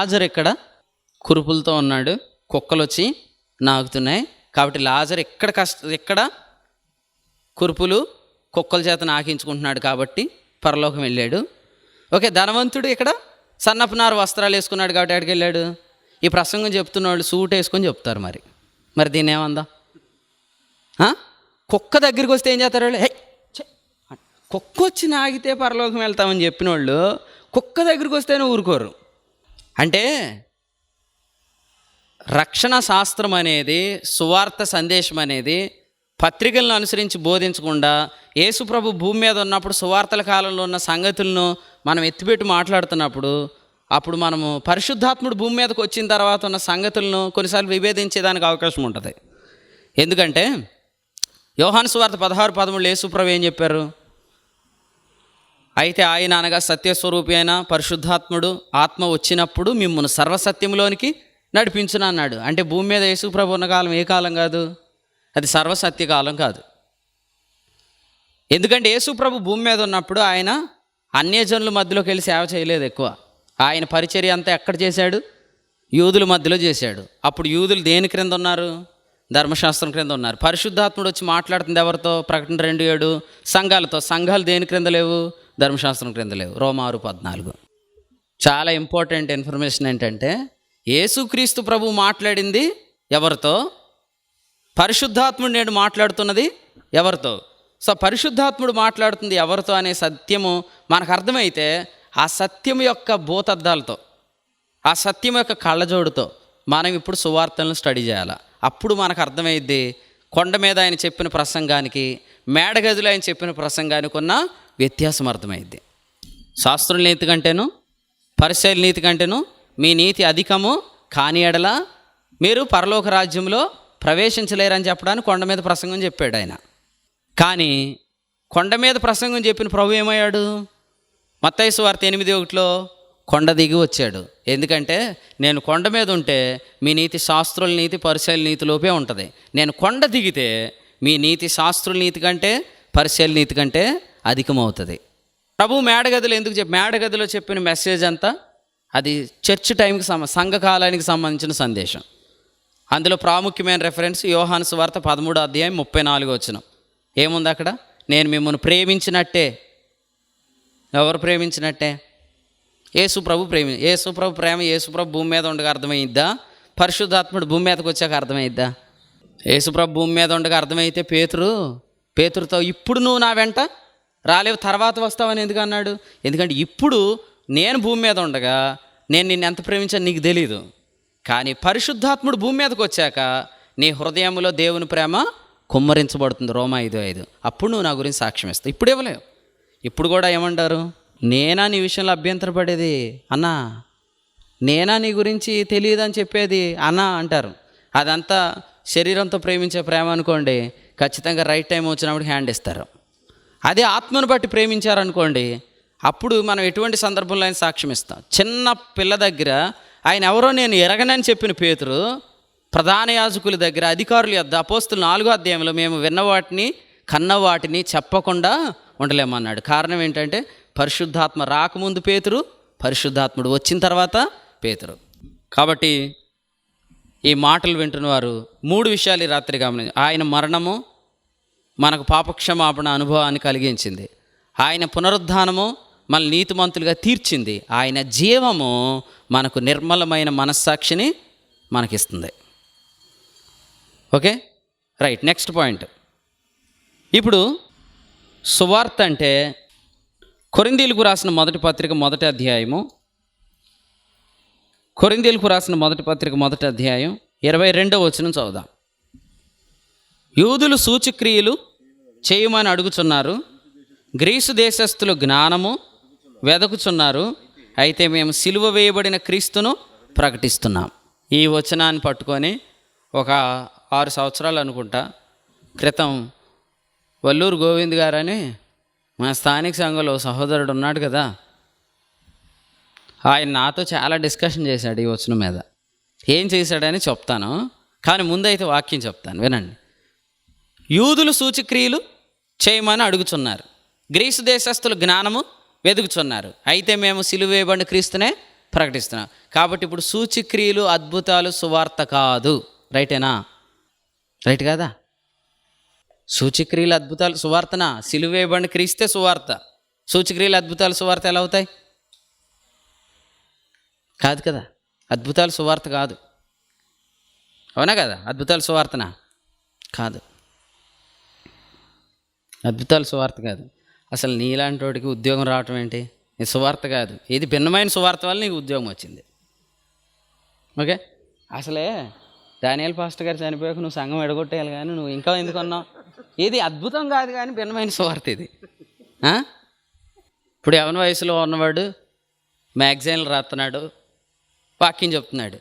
లాజర్ ఇక్కడ కురుపులతో ఉన్నాడు. కుక్కలు వచ్చి నాకుతున్నాయి కాబట్టి లాజర్ ఎక్కడ కష్ట ఎక్కడ? కురుపులు కుక్కల చేత నాకించుకుంటున్నాడు కాబట్టి పరలోకం వెళ్ళాడు. ఓకే ధనవంతుడు ఇక్కడ సన్నపునారు వస్త్రాలు వేసుకున్నాడు కాబట్టి ఎక్కడికి వెళ్ళాడు? ఈ ప్రసంగం చెప్తున్న వాళ్ళు సూట్ వేసుకొని చెప్తారు మరి. మరి దీని ఏమందా? కుక్క దగ్గరికి వస్తే ఏం చేస్తారు వాళ్ళు? "హే, కుక్క వచ్చి నాగితే పరలోకం వెళ్తామని చెప్పిన వాళ్ళు కుక్క దగ్గరికి వస్తేనే ఊరుకోరు. అంటే రక్షణ శాస్త్రం అనేది సువార్త సందేశం అనేది పత్రికలను అనుసరించి బోధించకుండా యేసుప్రభు భూమి మీద ఉన్నప్పుడు సువార్తల కాలంలో ఉన్న సంగతులను మనం ఎత్తిపెట్టి మాట్లాడుతున్నప్పుడు అప్పుడు మనము పరిశుద్ధాత్ముడు భూమి మీదకి వచ్చిన తర్వాత ఉన్న సంగతులను కొన్నిసార్లు విభేదించేదానికి అవకాశం ఉంటుంది. ఎందుకంటే యోహాను సువార్త పదహారు పదమూడు యేసుప్రభు ఏం చెప్పారు? అయితే ఆయన అనగా సత్యస్వరూపి అయిన పరిశుద్ధాత్ముడు ఆత్మ వచ్చినప్పుడు మిమ్మల్ని సర్వసత్యంలోనికి నడిపించును అన్నాడు. అంటే భూమి మీద యేసుప్రభు ఉన్న కాలం ఏ కాలం కాదు? అది సర్వసత్య కాలం కాదు. ఎందుకంటే యేసుప్రభు భూమి మీద ఉన్నప్పుడు ఆయన అన్యజనుల మధ్యలోకి వెళ్ళి సేవ చేయలేదు ఎక్కువ. ఆయన పరిచర్య అంతా ఎక్కడ చేశాడు? యూదుల మధ్యలో చేశాడు. అప్పుడు యూదులు దేని క్రింద ఉన్నారు? ధర్మశాస్త్రం క్రింద ఉన్నారు. పరిశుద్ధాత్ముడు వచ్చి మాట్లాడుతుంది ఎవరితో? ప్రకటన రెండు ఏడు సంఘాలతో. సంఘాలు దేని క్రింద లేవు? ధర్మశాస్త్రం క్రింద లేవు. రోమారు పద్నాలుగు. చాలా ఇంపార్టెంట్ ఇన్ఫర్మేషన్ ఏంటంటే యేసుక్రీస్తు ప్రభు మాట్లాడింది ఎవరితో? పరిశుద్ధాత్ముడు నేడు మాట్లాడుతున్నది ఎవరితో? సో పరిశుద్ధాత్ముడు మాట్లాడుతుంది ఎవరితో అనే సత్యము మనకు అర్థమైతే ఆ సత్యం యొక్క భూతద్దాలతో ఆ సత్యం యొక్క కళ్ళజోడుతో మనం ఇప్పుడు సువార్తలను స్టడీ చేయాలి? అప్పుడు మనకు అర్థమైద్ది కొండ మీద ఆయన చెప్పిన ప్రసంగానికి మేడగదిలో ఆయన చెప్పిన ప్రసంగానికి ఉన్న వ్యత్యాసం అర్థమైద్ది శాస్త్రుల నీతి కంటేను పరిశైల నీతి కంటేను మీ నీతి అధికము కాని ఎడల మీరు పరలోక రాజ్యంలో ప్రవేశించలేరని చెప్పడానికి కొండ మీద ప్రసంగం చెప్పాడు ఆయన. కానీ కొండ మీద ప్రసంగం చెప్పిన ప్రభు ఏమయ్యాడు? మత్తైసు వార్త ఎనిమిది ఒకటిలో కొండ దిగి వచ్చాడు. ఎందుకంటే నేను కొండ మీద ఉంటే మీ నీతి శాస్త్రుల నీతి పరిశైల నీతిలోపే ఉంటుంది. నేను కొండ దిగితే మీ నీతి శాస్త్రుల నీతి కంటే పరిశైల నీతి కంటే అధికమవుతుంది. ప్రభు మేడగదిలో ఎందుకు చెప్పి మేడగదిలో చెప్పిన మెసేజ్ అంతా అది చర్చ్ టైంకి సంబ సంఘకాలానికి సంబంధించిన సందేశం. అందులో ప్రాముఖ్యమైన రెఫరెన్స్ యోహాను సువార్త పదమూడో అధ్యాయం ముప్పై నాలుగు వచ్చిన ఏముంది అక్కడ? నేను మిమ్మల్ని ప్రేమించినట్టే. ఎవరు ప్రేమించినట్టే? యేసు ప్రభు ప్రేమి యేసు ప్రభు ప్రేమ యేసు ప్రభు భూమి మీద ఉండగా అర్థమైద్దా? పరిశుద్ధాత్ముడు భూమి మీదకి వచ్చాక అర్థమైద్దా? యేసు ప్రభు భూమి మీద ఉండగా అర్థమైతే పేతురు పేతురుతో ఇప్పుడు నువ్వు నా వెంట రాలేవు తర్వాత వస్తావని ఎందుకు అన్నాడు? ఎందుకంటే ఇప్పుడు నేను భూమి మీద ఉండగా నేను నిన్ను ఎంత ప్రేమించాను నీకు తెలీదు. కానీ పరిశుద్ధాత్ముడు భూమి మీదకి వచ్చాక నీ హృదయంలో దేవుని ప్రేమ కుమ్మరించబడుతుంది. రోమా ఐదు ఐదు. అప్పుడు నువ్వు నా గురించి సాక్ష్యం ఇస్తావు. ఇప్పుడు ఇవ్వలేవు. ఇప్పుడు కూడా ఏమంటారు? నేనా నీ విషయంలో అభ్యంతరపడేది? అన్నా నేనా నీ గురించి తెలియదని చెప్పేది? అన్నా అంటారు. అదంతా శరీరంతో ప్రేమించే ప్రేమ అనుకోండి ఖచ్చితంగా రైట్ టైం వచ్చినప్పుడు హ్యాండ్ ఇస్తారు. అదే ఆత్మను బట్టి ప్రేమించారనుకోండి అప్పుడు మనం ఎటువంటి సందర్భంలో ఆయన సాక్ష్యం ఇస్తాం? చిన్న పిల్ల దగ్గర ఆయన ఎవరో నేను ఎరగనని చెప్పిన పేతురు ప్రధాన యాజకుల దగ్గర అధికారుల యొద్ద అపోస్తులు నాలుగో అధ్యాయంలో మేము విన్న వాటిని కన్న వాటిని చెప్పకుండా ఉండలేమన్నాడు. కారణం ఏంటంటే పరిశుద్ధాత్మ రాకముందు పేతురు పరిశుద్ధాత్ముడు వచ్చిన తర్వాత పేతురు. కాబట్టి ఈ మాటలు వింటున్న వారు మూడు విషయాలు ఈ రాత్రి గమనించి. ఆయన మరణము మనకు పాపక్షమాపణ అనుభవాన్ని కలిగించింది. ఆయన పునరుద్ధానము మన నీతిమంతులుగా తీర్చింది. ఆయన జీవము మనకు నిర్మలమైన మనస్సాక్షిని మనకిస్తుంది. ఓకే? Right next point. ఇప్పుడు సువార్త అంటే కొరిందీలకు రాసిన మొదటి పత్రిక మొదటి అధ్యాయము. కొరిందీలకు రాసిన మొదటి పత్రిక మొదటి అధ్యాయం ఇరవై రెండవ వచనం చదువుదాం. యూదులు సూచక్రియలు చేయమని అడుగుచున్నారు. గ్రీసు దేశస్థులు జ్ఞానము వెదకుచున్నారు. అయితే మేము సిలువ వేయబడిన క్రీస్తును ప్రకటిస్తున్నాం. ఈ వచనాన్ని పట్టుకొని ఒక ఆరు సంవత్సరాలు అనుకుంటా. క్రితం వల్లూరు గోవింద్ గారని మా స్థానిక సంఘంలో సహోదరుడు ఉన్నాడు కదా. ఆయన నాతో చాలా డిస్కషన్ చేశాడు ఈ వచనం మీద. ఏం చేశాడని చెప్తాను. కానీ ముందైతే వాక్యం చెప్తాను. వినండి. యూదులు సూచిక్రియలు చేయమని అడుగుచున్నారు. గ్రీసు దేశస్థులు జ్ఞానము వెదుగుచున్నారు. అయితే మేము సిలువేయబడిన క్రీస్తునే ప్రకటిస్తున్నాం. కాబట్టి ఇప్పుడు సూచిక్రియలు అద్భుతాలు సువార్త కాదు. రైటేనా? రైట్ కాదా? సూచిక్రియలు అద్భుతాలు సువార్తనా? సిలువేయబడిన క్రీస్తే సువార్త. సూచిక్రియలు అద్భుతాలు సువార్త ఎలా అవుతాయి? కాదు కదా. అద్భుతాలు సువార్త కాదు. అవునా కదా? అద్భుతాలు సువార్తనా? కాదు. అద్భుతాలు సువార్త కాదు. అసలు నీలాంటి వాడికి ఉద్యోగం రావటం ఏంటి? ఇది సువార్త కాదు. ఇది భిన్నమైన సువార్త వల్ల నీకు ఉద్యోగం వచ్చింది. ఓకే? అసలే దానియాల పాస్టర్ గారు చనిపోయాక నువ్వు సంఘం ఎడగొట్టేయాలి కానీ నువ్వు ఇంకా ఎందుకు అన్నావు? ఇది అద్భుతం కాదు కానీ భిన్నమైన సువార్త ఇది. ఇప్పుడు యవన వయసులో ఉన్నవాడు మ్యాగజైన్లు రాస్తున్నాడు వాక్యం చెప్తున్నాడు.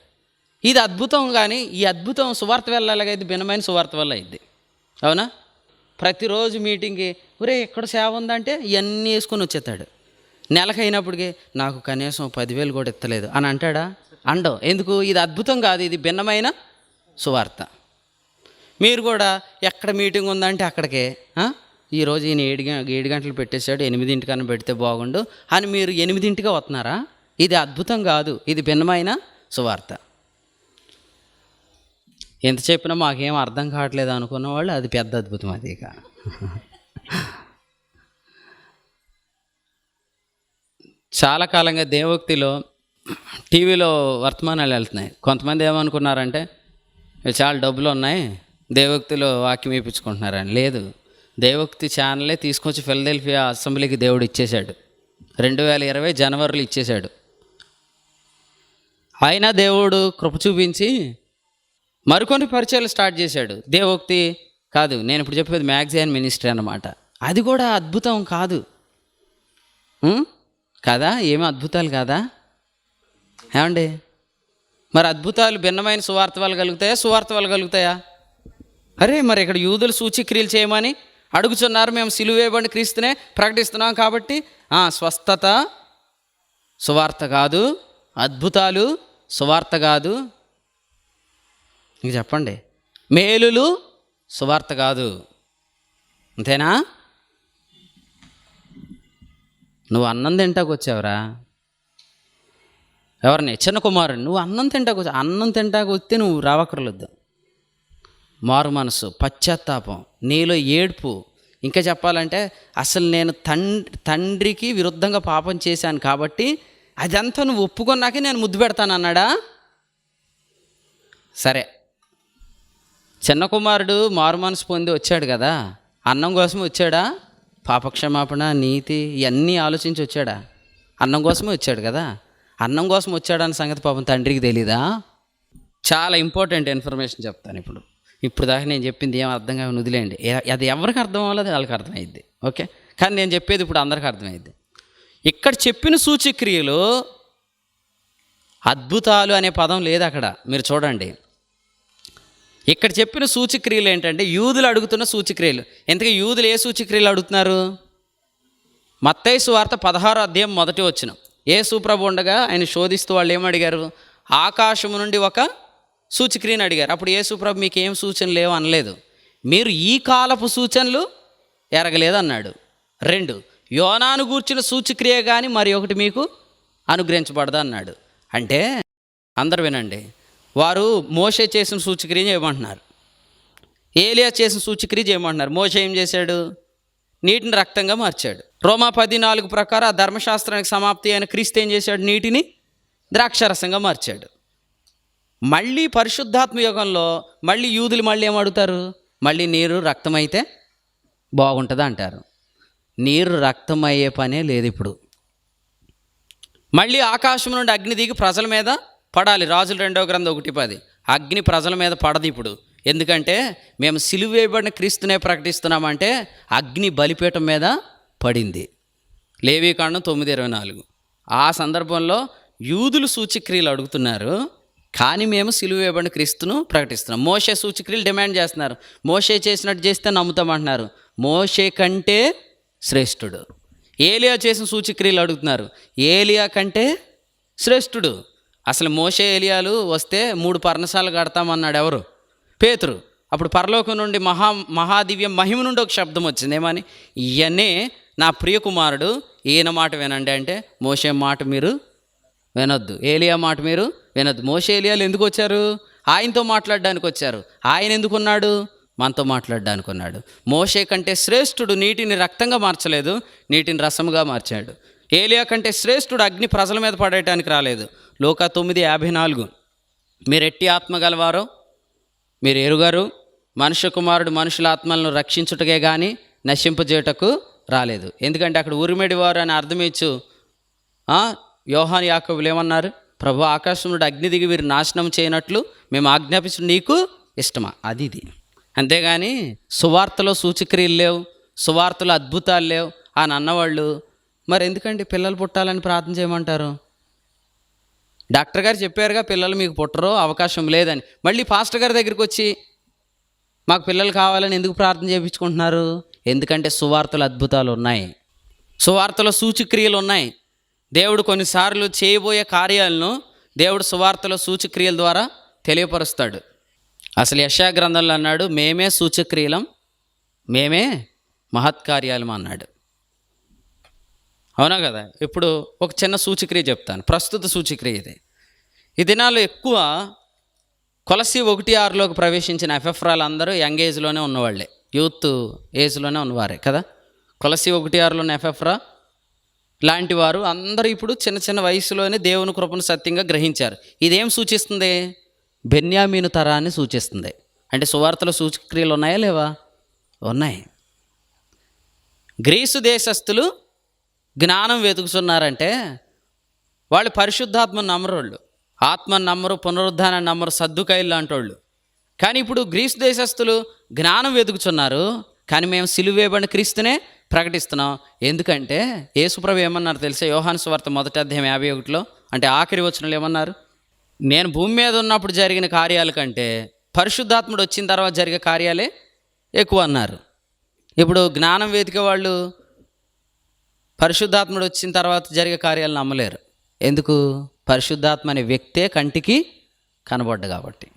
ఇది అద్భుతం కానీ ఈ అద్భుతం సువార్త వల్ల ఎలాగైతే భిన్నమైన సువార్త వల్ల అయింది. అవునా? ప్రతిరోజు మీటింగ్కి ఒరే ఎక్కడ సేవ ఉందంటే ఇవన్నీ వేసుకొని వచ్చేస్తాడు. నెలకైనప్పటికీ అయినప్పటికీ నాకు కనీసం పదివేలు కూడా ఎత్తలేదు అని అంటాడా? అండవు ఎందుకు? ఇది అద్భుతం కాదు. ఇది భిన్నమైన సువార్త. మీరు కూడా ఎక్కడ మీటింగ్ ఉందంటే అక్కడికే ఈరోజు ఈయన ఏడు ఏడు గంటలు పెట్టేశాడు. ఎనిమిదింటికన్నా పెడితే బాగుండు అని మీరు ఎనిమిదింటిగా వస్తున్నారా? ఇది అద్భుతం కాదు. ఇది భిన్నమైన సువార్త. ఎంత చెప్పినా మాకేం అర్థం కావట్లేదు అనుకున్న వాళ్ళు అది పెద్ద అద్భుతం అది ఇక. చాలా కాలంగా దేవోక్తిలో టీవీలో వర్తమానాలు వెళ్తున్నాయి. కొంతమంది ఏమనుకున్నారంటే చాలా డబ్బులు ఉన్నాయి దేవోక్తిలో వాక్యం వేయించుకుంటున్నారని. లేదు. దేవోక్తి ఛానలే తీసుకొచ్చి ఫిలదెల్ఫియా అసెంబ్లీకి దేవుడు ఇచ్చేశాడు. రెండు వేల ఇరవై జనవరిలో ఇచ్చేశాడు. అయినా దేవుడు కృప చూపించి మరికొన్ని పరిచయాలు స్టార్ట్ చేశాడు. దేవోక్తి కాదు నేను ఇప్పుడు చెప్పేది మ్యాగజైన్ మినిస్ట్రీ అన్నమాట. అది కూడా అద్భుతం కాదు. కాదా కదా? ఏమి అద్భుతాలు కాదా? ఏమండి? మరి అద్భుతాలు భిన్నమైన సువార్తవాలు కలుగుతాయా? సువార్తవాలు కలుగుతాయా? అరే మరి ఇక్కడ యూదులు సూచిక్రియలు చేయమని అడుగుచున్నారు మేము సిలువేయబడి క్రీస్తునే ప్రకటిస్తున్నాం కాబట్టి స్వస్థత సువార్త కాదు అద్భుతాలు సువార్త కాదు ఇంక చెప్పండి. మేలులు సువార్త కాదు. అంతేనా? నువ్వు అన్నం తింటాకు వచ్చావురా. ఎవరిని? చిన్న కుమారుడు నువ్వు అన్నం తింటాకు వచ్చా అన్నం తింటాకు వస్తే నువ్వు రావక్కర్లేదు. మారు మనసు పశ్చాత్తాపం నీలో ఏడుపు. ఇంకా చెప్పాలంటే అసలు నేను తండ్రి తండ్రికి విరుద్ధంగా పాపం చేశాను కాబట్టి అదంతా నువ్వు ఒప్పుకున్నాకే నేను ముద్దు పెడతాను అన్నాడా సరే. చిన్న కుమారుడు మారుమనసు పొంది వచ్చాడు కదా అన్నం కోసం వచ్చాడా? పాపక్షమాపణ నీతి ఇవన్నీ ఆలోచించి వచ్చాడా? అన్నం కోసమే వచ్చాడు కదా అన్నం కోసం వచ్చాడన్న సంగతి పాపం తండ్రికి తెలీదా? చాలా ఇంపార్టెంట్ ఇన్ఫర్మేషన్ చెప్తాను ఇప్పుడు. ఇప్పుడు దాకా నేను చెప్పింది ఏం అర్థం కాని వదిలేయండి అది ఎవరికి అర్థం అవ్వలేదు వాళ్ళకి అర్థమైద్ది. ఓకే? కానీ నేను చెప్పేది ఇప్పుడు అందరికి అర్థమైద్ది. ఇక్కడ చెప్పిన సూచక్రియలు అద్భుతాలు అనే పదం లేదు అక్కడ. మీరు చూడండి. ఇక్కడ చెప్పిన సూచిక్రియలు ఏంటంటే యూదులు అడుగుతున్న సూచిక్రియలు. ఎందుకంటే యూదులు ఏ సూచిక్రియలు అడుగుతున్నారు? మత్తైసు వార్త పదహారు అధ్యాయం మొదటి వచ్చిన ఏ సుప్రభు ఉండగా ఆయన శోధిస్తూ వాళ్ళు ఏమడిగారు ఆకాశము నుండి ఒక సూచిక్రియను అడిగారు. అప్పుడు ఏ సుప్రభు మీకు ఏం సూచనలు లేవు అనలేదు. మీరు ఈ కాలపు సూచనలు ఎరగలేదు అన్నాడు. రెండు యోనాను గూర్చిన సూచిక్రియ కానీ మరి ఒకటి మీకు అనుగ్రహించబడదు అన్నాడు. అంటే అందరు వినండి. వారు మోసే చేసిన సూచక్రియ చేయమంటున్నారు. ఏలియా చేసిన సూచక్రియ చేయమంటున్నారు. మోసే ఏం చేశాడు? నీటిని రక్తంగా మార్చాడు. రోమా పది నాలుగు ప్రకారం ఆ ధర్మశాస్త్రానికి సమాప్తి అయిన క్రీస్తు ఏం చేశాడు? నీటిని ద్రాక్షరసంగా మార్చాడు. మళ్ళీ పరిశుద్ధాత్మ యుగంలో మళ్ళీ యూదులు మళ్ళీ ఏం అడుగుతారు? మళ్ళీ నీరు రక్తమైతే బాగుంటుంది అంటారు. నీరు రక్తం అయ్యే పనే లేదు ఇప్పుడు. మళ్ళీ ఆకాశం నుండి అగ్ని దిగి ప్రజల మీద పడాలి. రాజుల రెండవ గ్రంథం ఒకటి పది. అగ్ని ప్రజల మీద పడదు ఇప్పుడు. ఎందుకంటే మేము సిలువేయబడిన క్రీస్తునే ప్రకటిస్తున్నామంటే అగ్ని బలిపీఠం మీద పడింది. లేవీకాండం తొమ్మిది ఇరవై నాలుగు. ఆ సందర్భంలో యూదులు సూచక్రియలు అడుగుతున్నారు కానీ మేము సిలువేయబడిన క్రీస్తును ప్రకటిస్తున్నాం. మోషే సూచక్రియలు డిమాండ్ చేస్తున్నారు. మోషే చేసినట్టు చేస్తే నమ్ముతామంటున్నారు. మోషే కంటే శ్రేష్ఠుడు. ఏలియా చేసిన సూచక్రియలు అడుగుతున్నారు. ఏలియా కంటే శ్రేష్ఠుడు. అసలు మోషే ఏలియాలు వస్తే మూడు పర్ణశాలు కడతామన్నాడు ఎవరు? పేతురు. అప్పుడు పరలోకం నుండి మహా మహాదివ్య మహిమ నుండి ఒక శబ్దం వచ్చింది. ఏమని? ఈయనే నా ప్రియకుమారుడు ఈయన మాట వినండి అంటే మోసే మాట మీరు వినొద్దు. ఏలియా మాట మీరు వినొద్దు. మోసే ఏలియాలు ఎందుకు వచ్చారు? ఆయనతో మాట్లాడడానికి వచ్చారు. ఆయన ఎందుకున్నాడు మనతో మాట్లాడడానికి ఉన్నాడు. మోషే కంటే శ్రేష్ఠుడు నీటిని రక్తంగా మార్చలేదు నీటిని రసముగా మార్చాడు. ఏలియా కంటే శ్రేష్ఠుడు అగ్ని ప్రజల మీద పడేయటానికి రాలేదు. లోక తొమ్మిది యాభై నాలుగు. మీరు ఎట్టి ఆత్మ గలవారో మీరు ఎరుగారు మనుష్య కుమారుడు మనుషుల ఆత్మలను రక్షించుటకే కానీ నశింపజేయటకు రాలేదు. ఎందుకంటే అక్కడ ఉరిమెడి వారు అని అర్థమిచ్చు యోహాన్ యాకబులు ఏమన్నారు? ప్రభు ఆకాశం నుండి అగ్ని దిగి వీరు నాశనం చేయనట్లు మేము ఆజ్ఞాపించడం నీకు ఇష్టమా? అది ఇది. అంతేగాని సువార్తలో సూచక్రియలు లేవు సువార్తలో అద్భుతాలు లేవు అని అన్నవాళ్ళు మరి ఎందుకండి పిల్లలు పుట్టాలని ప్రార్థన చేయమంటారు? డాక్టర్ గారు చెప్పారుగా పిల్లలు మీకు పుట్టరో అవకాశం లేదని. మళ్ళీ పాస్టర్ గారి దగ్గరికి వచ్చి మాకు పిల్లలు కావాలని ఎందుకు ప్రార్థన చేయించుకుంటున్నారు ఎందుకంటే సువార్తలు అద్భుతాలు ఉన్నాయి సువార్తలో సూచిక్రియలు ఉన్నాయి. దేవుడు కొన్నిసార్లు చేయబోయే కార్యాలను దేవుడు సువార్తలో సూచక్రియల ద్వారా తెలియపరుస్తాడు. అసలు యశా గ్రంథంలో అన్నాడు మేమే సూచక్రియలం మేమే మహత్కార్యాలం అన్నాడు. అవునా కదా? ఇప్పుడు ఒక చిన్న సూచిక్రియ చెప్తాను. ప్రస్తుత సూచిక్రియ ఇది. ఈ దినాలు ఎక్కువ కొలసి ఒకటి ఆరులోకి ప్రవేశించిన ఎఫ్ఎఫ్రాలు అందరూ యంగ్ ఏజ్లోనే ఉన్నవాళ్ళే. యూత్ ఏజ్లోనే ఉన్నవారే కదా? కొలసి ఒకటి ఆరులో ఉన్న ఎఫ్ఎఫ్రా లాంటి వారు అందరూ ఇప్పుడు చిన్న చిన్న వయసులోనే దేవుని కృపను సత్యంగా గ్రహించారు. ఇదేం సూచిస్తుంది? బెన్యామీను తరాన్ని సూచిస్తుంది. అంటే సువార్తల సూచక్రియలు ఉన్నాయా లేవా? ఉన్నాయి. గ్రీసు దేశస్థులు జ్ఞానం వెతుకుతున్నారంటే వాళ్ళు పరిశుద్ధాత్మ నమ్మరోళ్ళు. ఆత్మ నమ్మరు పునరుద్ధాన నమ్మరు సర్దుకాయలు అంటోళ్ళు కానీ ఇప్పుడు గ్రీస్ దేశస్థులు జ్ఞానం వెతుకుతున్నారు కానీ మేము సిలువేయబడిన క్రీస్తునే ప్రకటిస్తున్నాం. ఎందుకంటే యేసుప్రభు ఏమన్నారు తెలుసా? యోహాను స్వార్త మొదటి అధ్యాయం యాభై ఒకటిలో? అంటే ఆఖరి వచనంలో ఏమన్నారు? నేను భూమి మీద ఉన్నప్పుడు జరిగిన కార్యాల కంటే పరిశుద్ధాత్ముడు వచ్చిన తర్వాత జరిగే కార్యాలే ఎక్కువ అన్నారు. ఇప్పుడు జ్ఞానం వెతికే వాళ్ళు పరిశుద్ధాత్ముడు వచ్చిన తర్వాత జరిగే కార్యాలు నమ్మలేరు. ఎందుకు? పరిశుద్ధాత్మ అనే వ్యక్తే కంటికి కనబడ్డ కాబట్టి.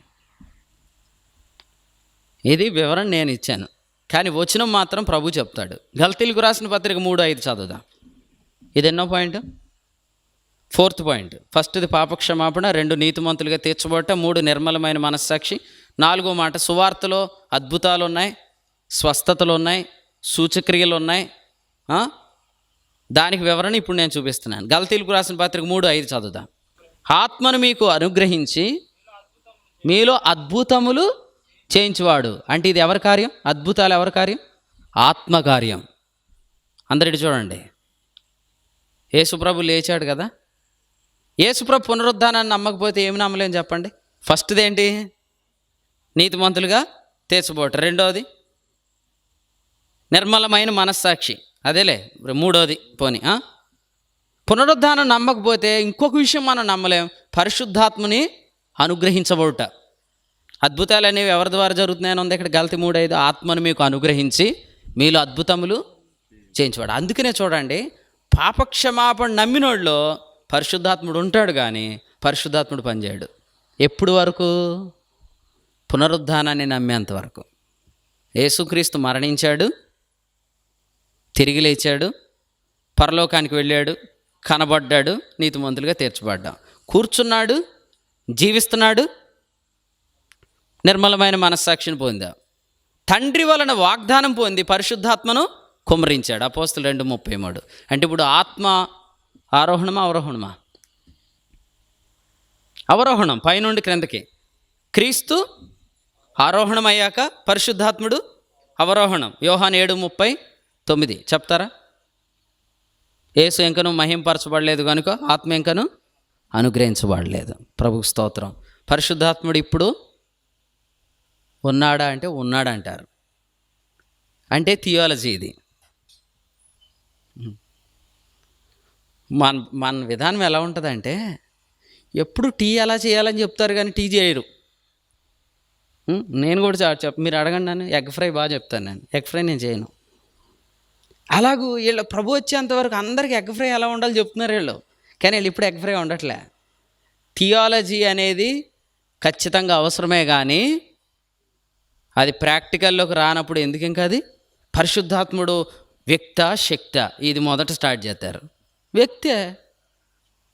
ఇది వివరణ నేను ఇచ్చాను. కానీ వచనం మాత్రం ప్రభు చెప్తాడు. గల్తీలకు రాసిన పత్రిక మూడు ఐదు చదువుదాం. ఇది ఎన్నో పాయింట్? Fourth point. ఫస్ట్ది పాపక్షమాపణ రెండు నీతిమంతులుగా తీర్చబడట మూడు నిర్మలమైన మనస్సాక్షి నాలుగో మాట సువార్తలో అద్భుతాలు ఉన్నాయి స్వస్థతలు ఉన్నాయి సూచక్రియలు ఉన్నాయి దానికి వివరణ ఇప్పుడు నేను చూపిస్తున్నాను. గల్తీలకు రాసిన పత్రిక మూడు ఐదు చదువుదాం. ఆత్మను మీకు అనుగ్రహించి మీలో అద్భుతములు చేయించువాడు. అంటే ఇది ఎవరి కార్యం? అద్భుతాలు ఎవరి కార్యం? ఆత్మకార్యం అందరిటి చూడండి. యేసుప్రభు లేచాడు కదా. యేసుప్రభు పునరుద్ధానాన్ని నమ్మకపోతే ఏమి నమ్మలేం చెప్పండి? ఫస్ట్ది ఏంటి? నీతిమంతులుగా తీర్చబోట రెండోది నిర్మలమైన మనస్సాక్షి. అదేలే మూడోది పోని పునరుద్ధానం నమ్మకపోతే ఇంకొక విషయం మనం నమ్మలేం. పరిశుద్ధాత్మని అనుగ్రహించబడుట. అద్భుతాలు అనేవి ఎవరి ద్వారా జరుగుతున్నాయని ఉంది? ఇక్కడ గలతి మూడైదు ఆత్మను మీకు అనుగ్రహించి మీలో అద్భుతములు చేయించబడు. అందుకనే చూడండి పాపక్షమాపణ నమ్మినోళ్ళలో పరిశుద్ధాత్ముడు ఉంటాడు కానీ పరిశుద్ధాత్ముడు పనిచేయడు. ఎప్పుడు వరకు? పునరుద్ధానాన్ని నమ్మేంత వరకు. యేసుక్రీస్తు మరణించాడు తిరిగి లేచాడు పరలోకానికి వెళ్ళాడు కనబడ్డాడు నీతిమంతులుగా తీర్చబడ్డాం. కూర్చున్నాడు జీవిస్తున్నాడు నిర్మలమైన మనస్సాక్షిని పొందా. తండ్రి వలన వాగ్దానం పొంది పరిశుద్ధాత్మను కుమరించాడు అపోస్తులు రెండు ముప్పై మూడు. అంటే ఇప్పుడు ఆత్మ ఆరోహణమా అవరోహణమా? అవరోహణం పైనుండి క్రిందకి. క్రీస్తు ఆరోహణమయ్యాక పరిశుద్ధాత్ముడు అవరోహణం. యోహాన్ ఏడు ముప్పై తొమ్మిది. చెప్తారా? యేసు ఇంకను మహింపరచబడలేదు కనుక ఆత్మ ఇంకను అనుగ్రహించబడలేదు. ప్రభు స్తోత్రం. పరిశుద్ధాత్ముడు ఇప్పుడు ఉన్నాడా అంటే ఉన్నాడా అంటారు అంటే థియాలజీ ఇది. మన మన విధానం ఎలా ఉంటుందంటే ఎప్పుడు టీ ఎలా చేయాలని చెప్తారు కానీ టీ చేయరు. నేను కూడా చెప్ మీరు అడగండి నన్ను. ఎగ్ ఫ్రై బాగా చెప్తాను నేను. ఎగ్ ఫ్రై నేను చేయను. అలాగూ వీళ్ళు ప్రభు వచ్చేంతవరకు అందరికీ ఎగ్ ఫ్రై ఎలా ఉండాలి చెప్తున్నారు వీళ్ళు. కానీ వీళ్ళు ఇప్పుడు ఎగ్ ఫ్రై ఉండట్లే థియాలజీ అనేది ఖచ్చితంగా అవసరమే కానీ అది ప్రాక్టికల్లోకి రానప్పుడు ఎందుకు ఇంకా అది? పరిశుద్ధాత్ముడు వ్యక్త శక్త ఇది మొదట స్టార్ట్ చేస్తారు. వ్యక్తే.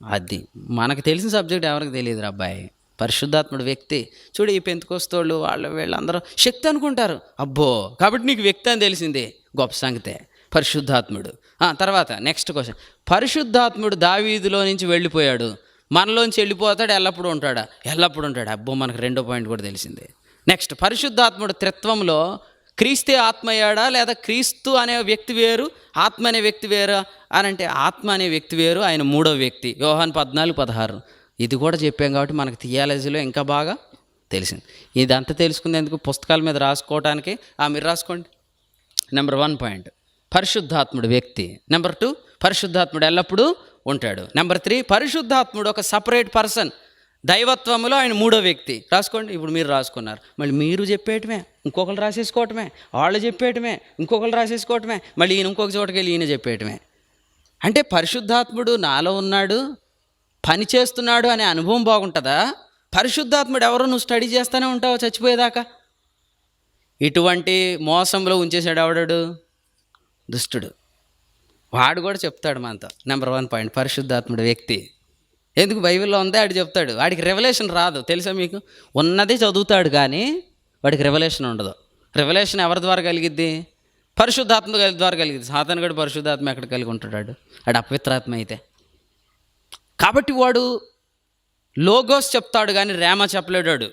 అది మనకు తెలిసిన సబ్జెక్ట్ ఎవరికి తెలియదు అబ్బాయి. పరిశుద్ధాత్ముడు వ్యక్తి. చూడు ఈ పెంతుకొస్తోళ్ళు వాళ్ళు వీళ్ళందరూ శక్తి అనుకుంటారు. అబ్బో కాబట్టి నీకు వ్యక్తి అని తెలిసింది. గొప్ప సంగతే. పరిశుద్ధాత్ముడు. ఆ, తర్వాత నెక్స్ట్ క్వశ్చన్ పరిశుద్ధాత్ముడు దావీదులో నుంచి వెళ్ళిపోయాడు. మనలోంచి వెళ్ళిపోతాడు ఎల్లప్పుడూ ఉంటాడా? ఎల్లప్పుడూ ఉంటాడు. అబ్బో మనకు రెండో పాయింట్ కూడా తెలిసింది. నెక్స్ట్ పరిశుద్ధాత్ముడు త్రిత్వంలో క్రీస్తే ఆత్మయ్యాడా లేదా క్రీస్తు అనే వ్యక్తి వేరు ఆత్మ అనే వ్యక్తి వేరు? అని అంటే ఆత్మ అనే వ్యక్తి వేరు ఆయన మూడో వ్యక్తి. యోహాన్ పద్నాలుగు పదహారు. ఇది కూడా చెప్పాం కాబట్టి మనకు థియాలజీలో ఇంకా బాగా తెలిసింది. ఇదంతా తెలుసుకునేందుకు పుస్తకాల మీద రాసుకోవడానికి ఆ మీరు రాసుకోండి. నెంబర్ వన్ పాయింట్ పరిశుద్ధాత్ముడు వ్యక్తి. నెంబర్ టూ పరిశుద్ధాత్ముడు ఎల్లప్పుడూ ఉంటాడు. నెంబర్ త్రీ పరిశుద్ధాత్ముడు ఒక సపరేట్ పర్సన్ దైవత్వములో ఆయన మూడో వ్యక్తి. రాసుకోండి ఇప్పుడు మీరు రాసుకున్నారు. మళ్ళీ మీరు చెప్పేయటమే ఇంకొకరు రాసేసుకోవటమే వాళ్ళు చెప్పేయటమే ఇంకొకరు రాసేసుకోవటమే మళ్ళీ ఈయన ఇంకొక చోటకి వెళ్ళి ఈయన చెప్పేయటమే. అంటే పరిశుద్ధాత్ముడు నాలో ఉన్నాడు పని చేస్తున్నాడు అనే అనుభవం బాగుంటుందా? పరిశుద్ధాత్ముడు ఎవరో? నువ్వు స్టడీ చేస్తూనే ఉంటావో చచ్చిపోయేదాకా? ఇటువంటి మోసంలో ఉంచేసాడు ఎవడాడు? దుష్టుడు. వాడు కూడా చెప్తాడు మనతో నెంబర్ వన్ పాయింట్ పరిశుద్ధాత్ముడు వ్యక్తి. ఎందుకు బైబిల్లో ఉందే ఆడు చెప్తాడు. వాడికి రెవల్యూషన్ రాదు. తెలుసా మీకు? ఉన్నదే చదువుతాడు కానీ వాడికి రెవల్యూషన్ ఉండదు. రెవల్యూషన్ ఎవరి ద్వారా కలిగిద్ది? పరిశుద్ధాత్మ ద్వారా కలిగింది సాతాను కూడా పరిశుద్ధాత్మ ఎక్కడ కలిగి ఉంటాడు వాడు వాడు అపవిత్రాత్మ అయితే. కాబట్టి వాడు లోగోస్ చెప్తాడు కానీ రేమ చెప్పలేడు వాడు.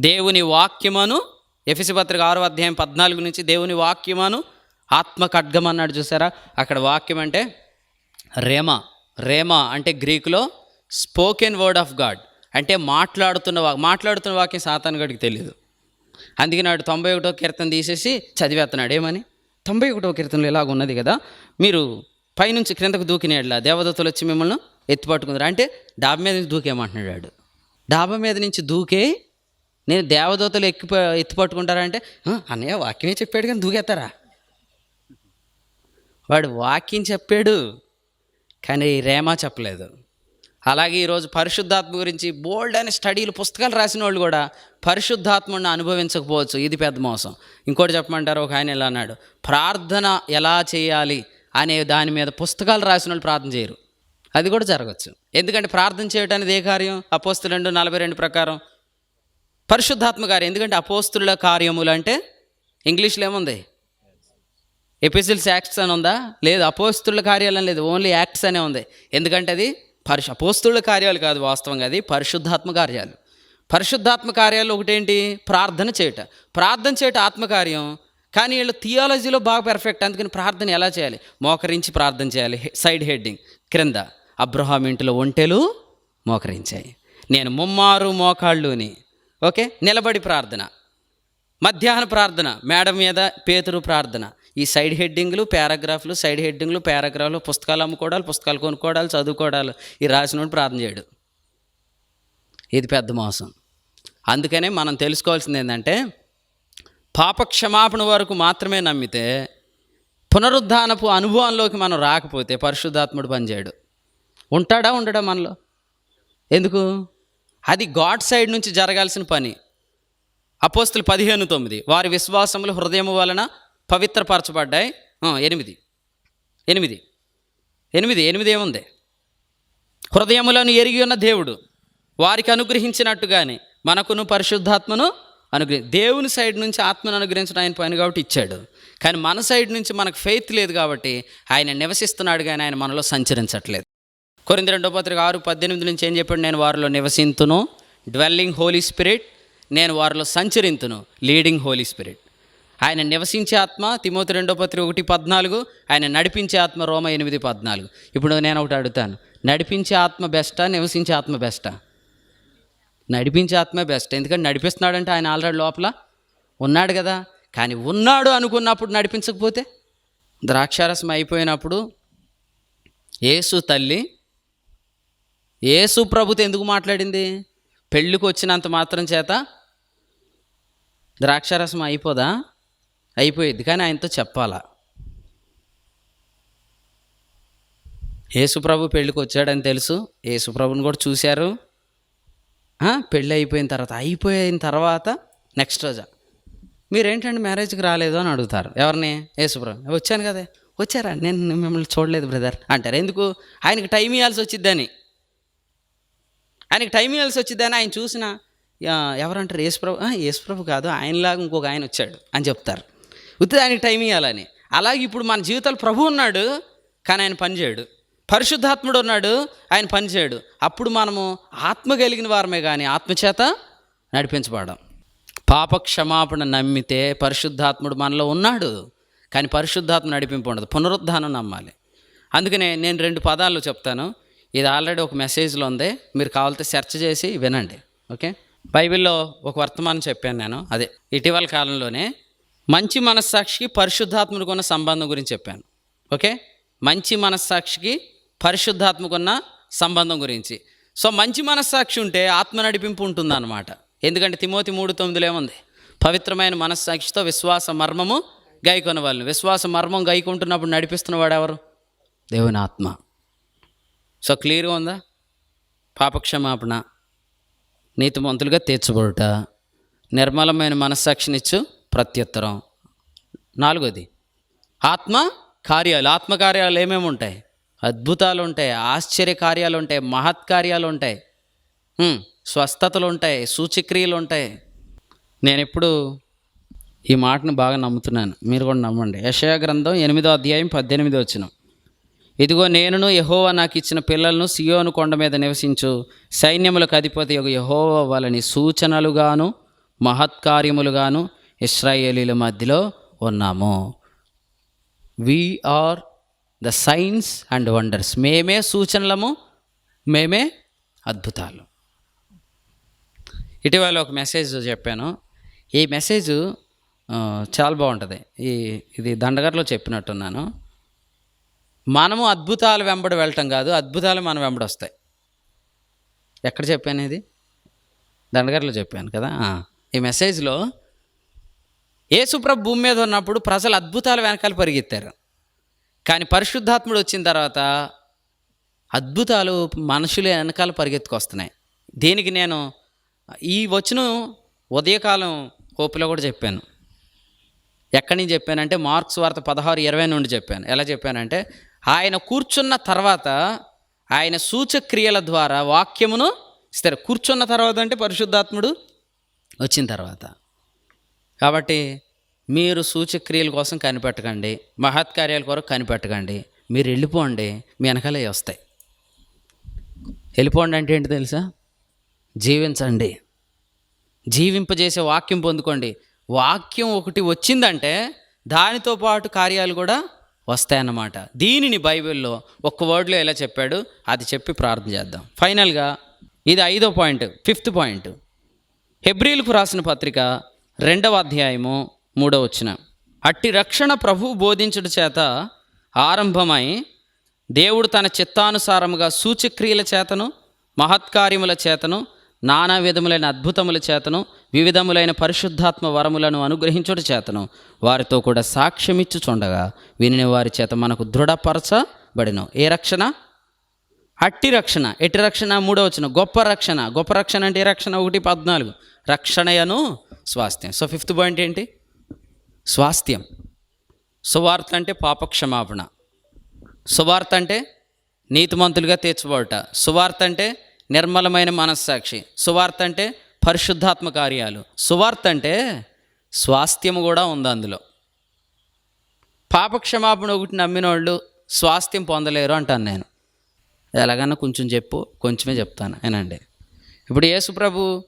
దేవుని వాక్యమును ఎఫిసి పత్రిక ఆరో అధ్యాయం పద్నాలుగు నుంచి దేవుని వాక్యమాను ఆత్మ ఖడ్గం అన్నాడు చూసారా? అక్కడ వాక్యం అంటే రేమ. రేమ అంటే గ్రీకులో స్పోకెన్ వర్డ్ ఆఫ్ గాడ్. అంటే మాట్లాడుతున్న వా మాట్లాడుతున్న వాక్యం సాతాను గడికి తెలియదు అందుకే నాడు తొంభై ఒకటో కీర్తన తీసేసి చదివేస్తున్నాడు. ఏమని? తొంభై ఒకటో కీర్తనలో ఇలాగ ఉన్నది కదా మీరు పైనుంచి క్రిందకు దూకినేట్లా దేవదత్తులు వచ్చి మిమ్మల్ని ఎత్తిపట్టుకుందరు. అంటే డాబా మీద నుంచి దూకేమంటున్నాడు డాబా మీద నుంచి దూకే నేను దేవదూతలు ఎక్కి ఎత్తిపట్టుకుంటారంటే అన్నయ్య వాక్యమే చెప్పాడు కానీ దూకేస్తారా? వాడు వాక్యం చెప్పాడు కానీ రేమా చెప్పలేదు. అలాగే ఈరోజు పరిశుద్ధాత్మ గురించి బోల్డ్ అనే స్టడీలు పుస్తకాలు రాసిన వాళ్ళు కూడా పరిశుద్ధాత్మను అనుభవించకపోవచ్చు. ఇది పెద్ద మోసం. ఇంకోటి చెప్పమంటారు? ఒక ఆయన ఇలా అన్నాడు ప్రార్థన ఎలా చేయాలి అనే దాని మీద పుస్తకాలు రాసిన వాళ్ళు ప్రార్థన చేయరు. అది కూడా జరగచ్చు. ఎందుకంటే ప్రార్థన చేయటం అనేది ఏ కార్యం? అపోస్తు రెండు నలభై రెండు ప్రకారం పరిశుద్ధాత్మ గారు ఎందుకంటే అపోస్తుల కార్యములు అంటే ఇంగ్లీష్లో ఏముంది? ఎపిసిల్స్ యాక్ట్స్ అని ఉందా? లేదు అపోస్తుల కార్యాలు అని లేదు ఓన్లీ యాక్ట్స్ అనే ఉంది. ఎందుకంటే అది పరిశు అపోస్తుల కార్యాలు కాదు వాస్తవంగా అది పరిశుద్ధాత్మ కార్యాలు. పరిశుద్ధాత్మ కార్యాలు ఒకటేంటి? ప్రార్థన చేయట. ప్రార్థన చేయట ఆత్మకార్యం కానీ వీళ్ళు థియాలజీలో బాగా పెర్ఫెక్ట్ అందుకని ప్రార్థన ఎలా చేయాలి? మోకరించి ప్రార్థన చేయాలి. సైడ్ హెడ్డింగ్ క్రింద. అబ్రహాం ఇంటిలో ఒంటెలు మోకరించాయి. నేను ముమ్మారు మోకాళ్ళుని ఓకే? నిలబడి ప్రార్థన. మధ్యాహ్న ప్రార్థన మేడ మీద పేతురు ప్రార్థన. ఈ సైడ్ హెడ్డింగ్లు పారాగ్రాఫ్లు సైడ్ హెడ్డింగ్లు పారాగ్రాఫ్లు పుస్తకాలు అమ్ముకోవడాలు పుస్తకాలు కొనుక్కోవడాలు చదువుకోవడాలు. ఈ రాసినోడు ప్రార్థన చేయడు. ఇది పెద్ద మోసం. అందుకనే మనం తెలుసుకోవాల్సింది ఏంటంటే పాపక్షమాపణ వరకు మాత్రమే నమ్మితే పునరుద్ధానపు అనుభవంలోకి మనం రాకపోతే పరిశుద్ధాత్ముడు పనిచేయడు ఉంటాడా ఉండడా మనలో? ఎందుకు? అది గాడ్ సైడ్ నుంచి జరగాల్సిన పని. అపోస్తులు పదిహేను తొమ్మిది. వారి విశ్వాసములు హృదయము వలన పవిత్రపరచబడ్డాయి. ఎనిమిది. ఎనిమిది. ఎనిమిది ఎనిమిది ఏముంది? హృదయములను ఎరిగి ఉన్న దేవుడు వారికి అనుగ్రహించినట్టుగానే మనకును పరిశుద్ధాత్మను అనుగ్రహి దేవుని సైడ్ నుంచి ఆత్మను అనుగ్రహించడం ఆయన పని కాబట్టి ఇచ్చాడు. కానీ మన సైడ్ నుంచి మనకు ఫెయిత్ లేదు కాబట్టి ఆయన నివసిస్తున్నాడు కానీ ఆయన మనలో సంచరించట్లేదు. కొరింది రెండో పత్రిక ఆరు పద్దెనిమిది నుంచి ఏం చెప్పాడు? నేను వారిలో నివసింతును డ్వెల్లింగ్ హోలీ స్పిరిట్ నేను వారిలో సంచరింతును లీడింగ్ హోలీ స్పిరిట్ ఆయన నివసించే ఆత్మ తిమోతి రెండో పత్రిక ఒకటి పద్నాలుగు ఆయన నడిపించే ఆత్మ రోమ ఎనిమిది పద్నాలుగు. ఇప్పుడు నేను ఒకటి అడుగుతాను. నడిపించే ఆత్మ బెస్టా నివసించే ఆత్మ బెస్టా? నడిపించే ఆత్మే బెస్ట్. ఎందుకంటే నడిపిస్తున్నాడంటే ఆయన ఆల్రెడీ లోపల ఉన్నాడు కదా. కానీ ఉన్నాడు అనుకున్నప్పుడు నడిపించకపోతే ద్రాక్షారసం అయిపోయినప్పుడు యేసు తల్లి యేసు ప్రభుతో ఎందుకు మాట్లాడింది? పెళ్ళికి వచ్చినంత మాత్రం చేత ద్రాక్షారసం అయిపోదా? అయిపోయేది కానీ ఆయనతో చెప్పాలా? యేసుప్రభు పెళ్ళికి వచ్చాడని తెలుసు. యేసుప్రభుని కూడా చూశారు. పెళ్ళి అయిపోయిన తర్వాత అయిపోయిన తర్వాత నెక్స్ట్ రోజా? మీరేంటండి మ్యారేజ్కి రాలేదు అని అడుగుతారు. ఎవరిని? యేసుప్రభు వచ్చాను కదా. వచ్చారా? నేను మిమ్మల్ని చూడలేదు బ్రదర్ అంటారు. ఎందుకు? ఆయనకి టైం ఇవ్వాల్సి వచ్చిద్దని. ఆయనకి టైం ఇవ్వాల్సి వచ్చిద్దని ఆయన చూసిన ఎవరంటారు? యేసుప్రభు యేసుప్రభు కాదు ఆయనలాగా ఇంకొక ఆయన వచ్చాడు అని చెప్తారు. ఉత్తి ఆయనకి టైం ఇవ్వాలని. అలాగే ఇప్పుడు మన జీవితాలు ప్రభు ఉన్నాడు కానీ ఆయన పనిచేయడు పరిశుద్ధాత్ముడు ఉన్నాడు ఆయన పనిచేయడు అప్పుడు మనము ఆత్మ కలిగిన వారమే కానీ ఆత్మచేత నడిపించబడం పాప క్షమాపణ నమ్మితే పరిశుద్ధాత్ముడు మనలో ఉన్నాడు కానీ పరిశుద్ధాత్మ నడిపింపు ఉండదు. పునరుద్ధానం నమ్మాలి. అందుకనే నేను రెండు పదాలు చెప్తాను. ఇది ఆల్రెడీ ఒక మెసేజ్లో ఉంది. మీరు కావాలితే సెర్చ్ చేసి వినండి. ఓకే? బైబిల్లో ఒక వర్తమానం చెప్పాను నేను. అదే ఇటీవల కాలంలోనే మంచి మనస్సాక్షికి పరిశుద్ధాత్మకు ఉన్న సంబంధం గురించి చెప్పాను. ఓకే? మంచి మనస్సాక్షికి పరిశుద్ధాత్మకున్న సంబంధం గురించి. సో మంచి మనస్సాక్షి ఉంటే ఆత్మ నడిపింపు ఉంటుందన్నమాట. ఎందుకంటే తిమోతి మూడు తొమ్మిదిలో ఏముంది? పవిత్రమైన మనస్సాక్షితో విశ్వాస మర్మము గైకొన వాళ్ళని విశ్వాస మర్మం గైకుంటున్నప్పుడు నడిపిస్తున్నవాడు ఎవరు? దేవుని ఆత్మ. సో క్లియర్గా ఉందా? పాపక్షమాపణ. నీతిమంతులుగా తీర్చబడుట. నిర్మలమైన మనస్సాక్షినిచ్చు ప్రత్యుత్తరం. నాలుగోది. ఆత్మ కార్యాలు. ఆత్మ కార్యాలు ఏమేమి ఉంటాయి? అద్భుతాలు ఉంటాయి ఆశ్చర్య కార్యాలు ఉంటాయి మహత్కార్యాలు ఉంటాయి. స్వస్థతలు ఉంటాయి సూచక్రియలు ఉంటాయి. నేను ఎప్పుడు ఈ మాటను బాగా నమ్ముతున్నాను. మీరు కూడా నమ్మండి. యశయ గ్రంథం ఎనిమిదో అధ్యాయం పద్దెనిమిదో వచ్చినాం ఇదిగో నేనును యహోవా నాకు ఇచ్చిన పిల్లలను సియోను కొండ మీద నివసించు. సైన్యములకు అధిపతి యొక్క యహోవా వాళ్ళని సూచనలుగాను మహత్కార్యములుగాను ఇస్రాయేలీల మధ్యలో ఉన్నాము. Are the signs and wonders మేమే సూచనలము మేమే అద్భుతాలు. ఇటీవల ఒక మెసేజ్ చెప్పాను. ఈ మెసేజ్ చాలా బాగుంటుంది. ఈ ఇది దండగర్లో చెప్పినట్టున్నాను. మనము అద్భుతాలు వెంబడి వెళ్ళటం కాదు అద్భుతాలు మన వెంబడి వస్తాయి. ఎక్కడ చెప్పాను ఇది? దండగర్లో చెప్పాను కదా? ఈ మెసేజ్లో యేసుప్రభు భూమి మీద ఉన్నప్పుడు ప్రజలు అద్భుతాలు వెనకాల పరిగెత్తారు. కానీ పరిశుద్ధాత్ముడు వచ్చిన తర్వాత అద్భుతాలు మనుషులు వెనకాల పరిగెత్తుకొస్తున్నాయి. దీనికి నేను ఈ వచ్చిన ఉదయకాలం కోపిలో కూడా చెప్పాను. ఎక్కడి నుంచి చెప్పానంటే మార్క్స్ వార్త పదహారు ఇరవై నుండి చెప్పాను. ఎలా చెప్పానంటే ఆయన కూర్చున్న తర్వాత ఆయన సూచక్రియల ద్వారా వాక్యమును ఇస్తారు కూర్చున్న తర్వాత అంటే పరిశుద్ధాత్ముడు వచ్చిన తర్వాత. కాబట్టి మీరు సూచక్రియల కోసం కనిపెట్టకండి మహత్కార్యాల కొరకు కనిపెట్టకండి మీరు వెళ్ళిపోండి మీ వెనకాలే వస్తాయి. వెళ్ళిపోండి అంటే ఏంటి తెలుసా? జీవించండి. జీవింపజేసే వాక్యం పొందుకోండి. వాక్యం ఒకటి వచ్చిందంటే దానితో పాటు కార్యాలు కూడా వస్తాయన్నమాట. దీనిని బైబిల్లో ఒక్క వర్డ్లో ఎలా చెప్పాడు? అది చెప్పి ప్రార్థన చేద్దాం. ఫైనల్గా ఇది ఐదో పాయింట్ ఫిఫ్త్ పాయింట్. హెబ్రిల్కు రాసిన పత్రిక రెండవ అధ్యాయము మూడవ వచ్చిన. అట్టి రక్షణ ప్రభు బోధించడం చేత ఆరంభమై దేవుడు తన చిత్తానుసారముగా సూచక్రియల చేతను మహత్కార్యముల చేతను నానా విధములైన అద్భుతముల చేతను వివిధములైన పరిశుద్ధాత్మ వరములను అనుగ్రహించుట చేతను వారితో కూడా సాక్ష్యమిచ్చుచుండగా విని వారి చేత మనకు దృఢపరచబడిను. ఏ రక్షణ? అట్టి రక్షణ. ఎట్టి రక్షణ? మూడో వచ్చిన గొప్ప రక్షణ. గొప్ప రక్షణ అంటే ఏ రక్షణ? ఒకటి పద్నాలుగు. రక్షణయను స్వాస్థ్యం. సో ఫిఫ్త్ పాయింట్ ఏంటి? స్వాస్థ్యం. సువార్త అంటే పాపక్షమాపణ. సువార్త అంటే నీతిమంతులుగా తీర్చబడట. సువార్త అంటే నిర్మలమైన మనస్సాక్షి. సువార్త అంటే పరిశుద్ధాత్మ కార్యాలు. సువార్త అంటే స్వాస్థ్యము కూడా ఉంది అందులో. పాపక్షమాపణ ఒకటి నమ్మిన వాళ్ళు స్వాస్థ్యం పొందలేరు అంటాను నేను. ఎలాగన్నా కొంచెం చెప్పు కొంచెమే చెప్తాను ఏనండి ఇప్పుడు యేసు ప్రభు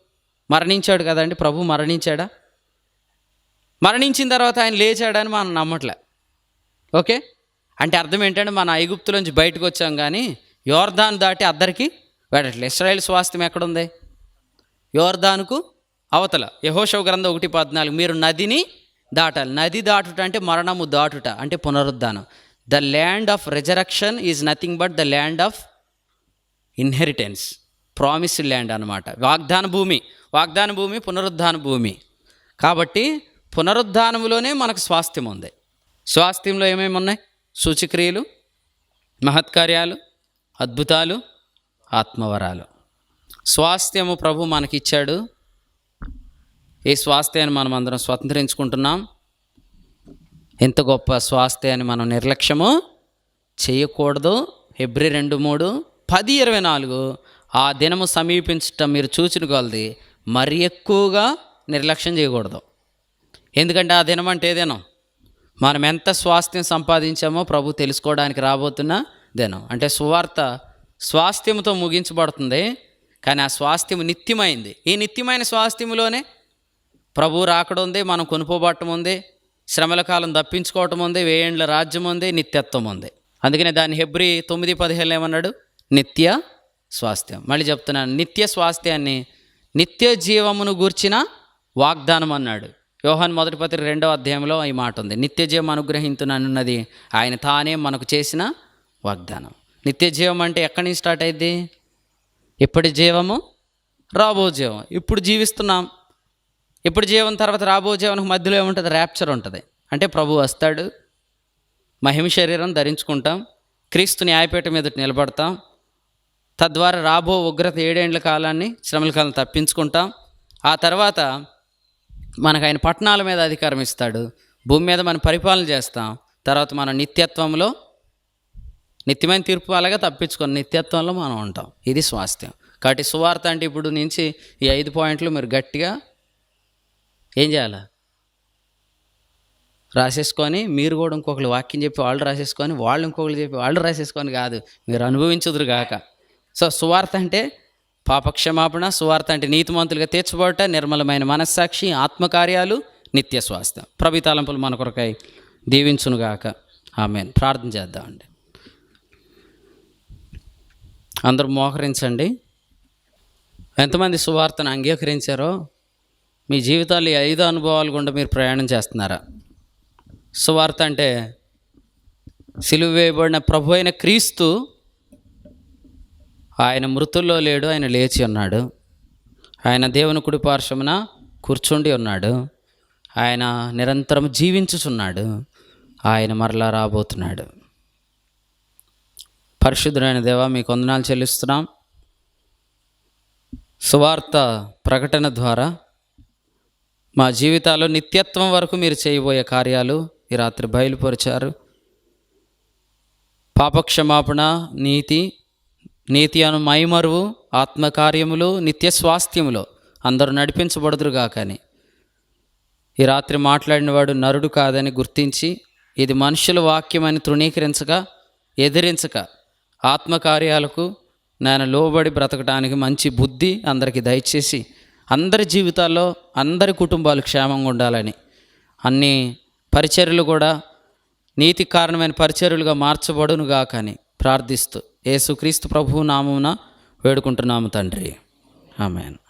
మరణించాడు కదండి. ప్రభు మరణించాడా? మరణించిన తర్వాత ఆయన లేచాడని మనం నమ్మట్లే. ఓకే? అంటే అర్థం ఏంటంటే మన ఐగుప్తులోంచి బయటకు వచ్చాం కానీ యోర్ధాన్ దాటి అద్దరికి వెళ్ళట్లే. ఇస్రాయేల్ స్వాస్థ్యం ఎక్కడుంది? యోర్దానుకు అవతల. యహోశవ గ్రంథం ఒకటి పద్నాలుగు. మీరు నదిని దాటాలి. నది దాటుట అంటే మరణము దాటుట అంటే పునరుద్ధానం. The land of resurrection is nothing but the land of inheritance. Promised land అనమాట వాగ్దాన భూమి వాగ్దాన భూమి పునరుద్ధాన భూమి. కాబట్టి పునరుద్ధానములోనే మనకు స్వాస్థ్యం ఉంది. స్వాస్థ్యంలో ఏమేమి ఉన్నాయి? సూచక్రియలు మహత్కార్యాలు అద్భుతాలు ఆత్మవరాలు. స్వాస్థ్యము ప్రభు మనకిచ్చాడు. ఈ స్వాస్థ్యాన్ని మనం అందరం స్వతంత్రించుకుంటున్నాం. ఎంత గొప్ప స్వాస్థ్య అని మనం నిర్లక్ష్యము చేయకూడదు. ఫిబ్రవరి రెండు మూడు పది ఇరవై నాలుగు ఆ దినము సమీపించటం మీరు చూచిన కొలది మరి ఎక్కువగా నిర్లక్ష్యం చేయకూడదు. ఎందుకంటే ఆ దినం అంటే దినం? మనం ఎంత స్వాస్థ్యం సంపాదించామో ప్రభు తెలుసుకోవడానికి రాబోతున్న దినం. అంటే సువార్త స్వాస్థ్యంతో ముగించబడుతుంది. కానీ ఆ స్వాస్థ్యం నిత్యమైంది. ఈ నిత్యమైన స్వాస్థ్యంలోనే ప్రభు రాకడం ఉంది మనం కొనుక్కోబట్టం ఉంది శ్రమల కాలం తప్పించుకోవటం ఉంది వేయండ్ల రాజ్యం ఉంది నిత్యత్వం ఉంది అందుకనే దాన్ని హెబ్రి తొమ్మిది పదిహేను ఏమన్నాడు? నిత్య స్వాస్థ్యం. మళ్ళీ చెప్తున్నాను నిత్య స్వాస్థ్యాన్ని నిత్య జీవమును గూర్చిన వాగ్దానం అన్నాడు యోహాన్ మొదటి పత్రిక రెండవ అధ్యాయంలో ఈ మాట ఉంది నిత్య జీవం అనుగ్రహించునన్నది ఆయన తానే మనకు చేసిన వాగ్దానం. నిత్య జీవం అంటే ఎక్కడి నుంచి స్టార్ట్ అయింది? ఇప్పటి జీవము? రాబో జీవం. ఇప్పుడు జీవిస్తున్నాం. ఇప్పుడు జీవం? తర్వాత రాబో జీవనకు మధ్యలో ఏముంటుంది? ర్యాప్చర్ ఉంటుంది. అంటే ప్రభు వస్తాడు. మహిమ శరీరం ధరించుకుంటాం. క్రీస్తు న్యాయపీఠం మీద నిలబడతాం. తద్వారా రాబో ఉగ్రత ఏడేండ్ల కాలాన్ని శ్రమల కాలం తప్పించుకుంటాం. ఆ తర్వాత మనకు ఆయన పట్టణాల మీద అధికారం ఇస్తాడు. భూమి మీద మనం పరిపాలన చేస్తాం. తర్వాత మనం నిత్యత్వంలో నిత్యమైన తీర్పు అలాగే తప్పించుకొని నిత్యత్వంలో మనం ఉంటాం. ఇది స్వాస్థ్యం. కాబట్టి సువార్త అంటే ఇప్పుడు నుంచి ఈ ఐదు పాయింట్లు మీరు గట్టిగా ఏం చేయాలి? రాసేసుకొని మీరు కూడా ఇంకొకరు వాక్యం చెప్పి వాళ్ళు రాసేసుకొని వాళ్ళు ఇంకొకరు చెప్పి వాళ్ళు రాసేసుకొని కాదు మీరు అనుభవించదురు గాక. సో సువార్త అంటే పాపక్షమాపణ సువార్త అంటే నీతిమంతులుగా తీర్చబడట నిర్మలమైన మనస్సాక్షి ఆత్మకార్యాలు నిత్య స్వాస్థ్యం. ప్రభితలంపులు మన కొరకై దీవించునుగాక. ఆమె ప్రార్థన చేద్దామండి. అందరూ మోహరించండి. ఎంతమంది సువార్తను అంగీకరించారో మీ జీవితాలు ఐదు అనుభవాలు గుండా మీరు ప్రయాణం చేస్తున్నారా? సువార్త అంటే సిలువ వేయబడిన ప్రభు అయిన క్రీస్తు ఆయన మృతుల్లో లేడు ఆయన లేచి ఉన్నాడు. ఆయన దేవుని కుడి పార్శ్వమున కూర్చుండి ఉన్నాడు. ఆయన నిరంతరం జీవించుచున్నాడు. ఆయన మరలా రాబోతున్నాడు. పరిశుద్ధుడైన దేవా మీకు వందనాలు చెల్లిస్తున్నాం. సువార్త ప్రకటన ద్వారా మా జీవితాల్లో నిత్యత్వం వరకు మీరు చేయబోయే కార్యాలు ఈ రాత్రి బయలుపరిచారు. పాపక్షమాపణ నీతి నీతి అను మైమరువు ఆత్మకార్యములు నిత్య స్వాస్థ్యములో అందరూ నడిపించబడుదురుగా కానీ ఈ రాత్రి మాట్లాడినవాడు నరుడు కాదని గుర్తించి ఇది మనుషుల వాక్యమని తృణీకరించక ఎదిరించక ఆత్మకార్యాలకు నేను లోబడి బ్రతకడానికి మంచి బుద్ధి అందరికీ దయచేసి అందరి జీవితాల్లో అందరి కుటుంబాలు క్షేమంగా ఉండాలని. అన్ని పరిచర్యలు కూడా నీతి కారణమైన పరిచర్యలుగా మార్చబడునుగా కానీ ప్రార్థిస్తూ యేసుక్రీస్తు ప్రభువు నామమున వేడుకుంటున్నాము తండ్రి. ఆమెను.